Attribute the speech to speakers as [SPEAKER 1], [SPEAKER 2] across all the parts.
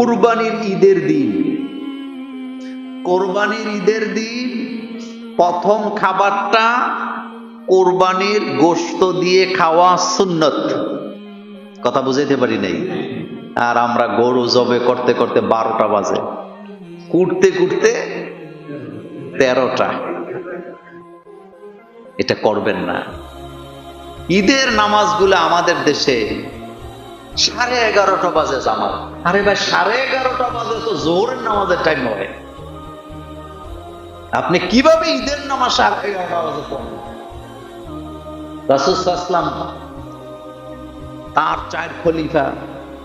[SPEAKER 1] কুরবানির ঈদের দিন। কোরবানির ঈদের দিন প্রথম খাবারটা কোরবানির গোশত দিয়ে খাওয়া সুন্নত। কথা বুঝাইতে পারি নাই? আর আমরা গরু জবে করতে করতে বারোটা বাজে। কুটতে কুটতে তেরোটা। এটা করবেন না। ঈদের নামাজগুলো আমাদের দেশে সাড়ে এগারোটা বাজে জামাত। আরে ভাই, সাড়ে এগারোটা বাজে তো জোহরের নামাজের টাইম হয় আপনি কীভাবে ঈদের নামাজ সাড়ে এগারোটা বাজে পড়েন? রাসুসাল্লাম তার চার খলিফা,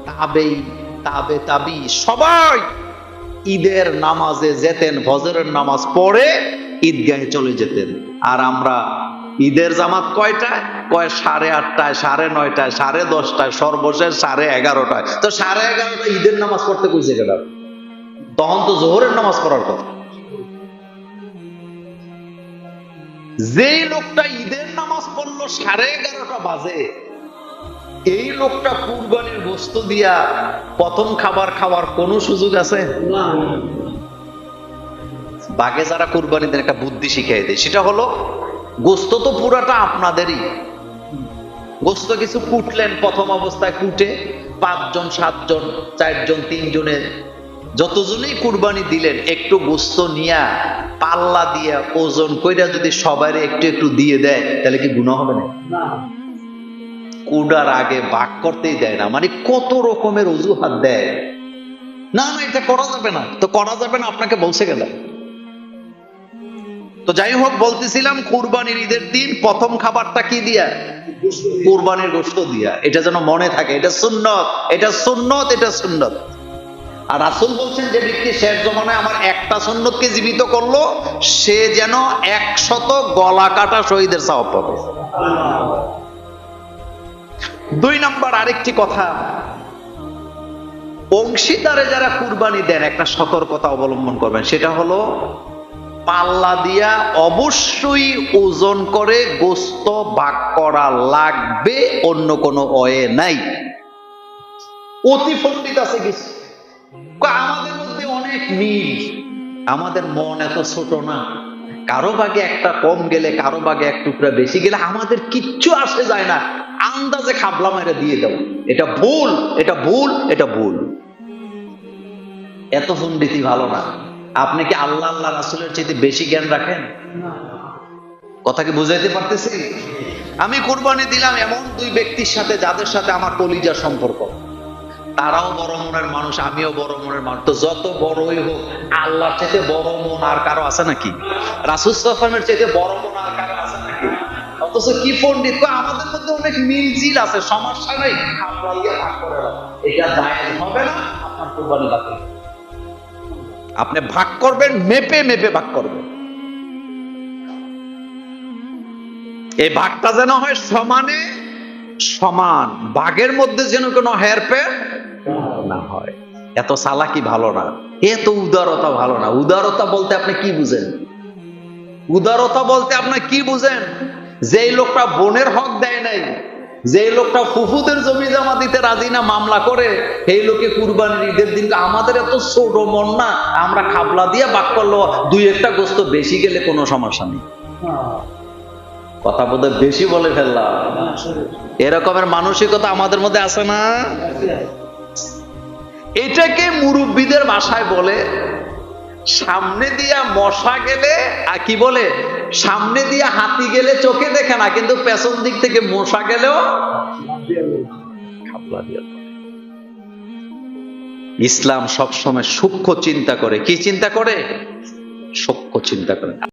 [SPEAKER 1] তাবেই, তাবে তাবি, সবাই ঈদের নামাজে যেতেন, ফজরের নামাজ পড়ে ঈদগাহে চলে যেতেন। আর আমরা ঈদের জামাত কয়টায়? কয়, সাড়ে আটটায়, সাড়ে নয়টায়, সাড়ে দশটায়, সর্বশেষ সাড়ে এগারোটায়। তো সাড়ে এগারোটায় ঈদের নামাজ পড়তে কইছে গেলাম তখন তো জোহরের নামাজ পড়ার কথা। যেই লোকটা ঈদের নামাজ পড়ল, সাড়ে এগারোটা বাজে। এই লোকটা কুরবানির বস্তু দিয়া প্রথম খাবার খাওয়ার কোনো সুযোগ আছে? বাগে যারা কুরবানি দেন একটা বুদ্ধি শিখিয়ে দেয়, সেটা হলো গোস্ত তো পুরাটা আপনাদেরই। গোস্ত কিছু কুটলেন প্রথম অবস্থায় কুটে পাঁচজন সাতজন চারজন তিনজনের যতজনই কুরবানি দিলেন একটু গোস্ত নিয়া পাল্লা দিয়া ওজন কইরা যদি সবাই একটু একটু দিয়ে দেয় তাহলে কি গুণা হবে না? কুডার আগে বাক করতেই দেয় না। মানে কত রকমের অজুহাত দেয়। না না এটা করা যাবে না। তো করা যাবে না আপনাকে বলছে গেল তো যাই হোক, বলতেছিলাম কুরবানির ঈদের দিন প্রথম খাবারটা কি দিয়া? কুরবানির গোস্ত দিয়া। এটা যেন মনে থাকে, এটা সুন্নত এটা সুন্নত এটা সুন্নত। আর রাসুল বলছেন যে ব্যক্তি শেষ জমানায় আমার একটা সুন্নতকে জীবিত করল, সে যেন একশত গলা কাটা শহীদের সাহব পাবে। দুই নাম্বার আরেকটি কথা। অংশীদারে যারা কুরবানি দেন, একটা সতর্কতা অবলম্বন করবেন। সেটা হলো পাল্লা দিয়া অবশ্যই ওজন করে গোস্ত ভাগ করা লাগবে, অন্য কোনো অয়ে নাই। অতি পণ্ডিত আছে কিছু। আমাদের মধ্যে অনেক মিল। আমাদের মন এত ছোট না। কারও ভাগে একটা কম গেলে, কারও ভাগে এক টুকরা বেশি গেলে আমাদের কিচ্ছু আসে যায় না। আন্দাজে খাবলা মেরে দিয়ে দাও এটা ভুল এটা ভুল এটা ভুল। এত পণ্ডিতি ভালো না। আপনি কি আল্লাহ আল্লাহ রাসুলের চাইতে বেশি জ্ঞান রাখেন? কথা কি বুঝাইতে পারতেছি? আমি কোরবানি দিলাম এমন দুই ব্যক্তির সাথে যাদের সাথে আমার কলিজার সম্পর্ক। তারাও বড় মনের মানুষ আমিও বড় মনের মানুষ। তো যত বড়ই হোক আল্লাহর চাইতে বড় মন আর কারও আছে নাকি? রাসুসালামের চাইতে বড় মন আর কারও আছে নাকি? অথচ কি পণ্ডিত? কয়, আমাদের মধ্যে অনেক মিল জিল আছে সমস্যা নাই। ইয়ে ভাগ করে এটা জায়েজ হবে না আপনার কোরবানি বাতিল আপনি ভাগ করবেন, মেপে মেপে ভাগ করবেন। এই ভাগটা যেন হয় সমানে সমান, ভাগের মধ্যে যেন কোনো হেরফের না হয়। এত সালাকি ভালো না, এত উদারতা ভালো না। উদারতা বলতে আপনি কি বুঝেন? উদারতা বলতে আপনি কি বুঝেন? যেই লোকটা বোনের হক দেয় নাই যে লোকটা ফুফুদের জমি জমা দিতে রাজি না, মামলা করে, এই লোকে কুরবানির ঈদের দিন আমাদের এত ছোট মন না, আমরা খাবলা দিয়ে বাক করল, দুই একটা গোস্ত বেশি গেলে কোনো সমস্যা নেই। কথা বোধহয় বেশি বলে ফেললাম। এরকমের মানসিকতা আমাদের মধ্যে আছে না? এটাকে মুরব্বীদের ভাষায় বলে সামনে দিয়া মশা গেলে কি বলে, সামনে দিয়া হাতি গেলে চোখে দেখে না, কিন্তু পেছন দিক থেকে মশা গেলেও। ইসলাম সবসময় সূক্ষ্ম চিন্তা করে। কি চিন্তা করে? সূক্ষ্ম চিন্তা করে।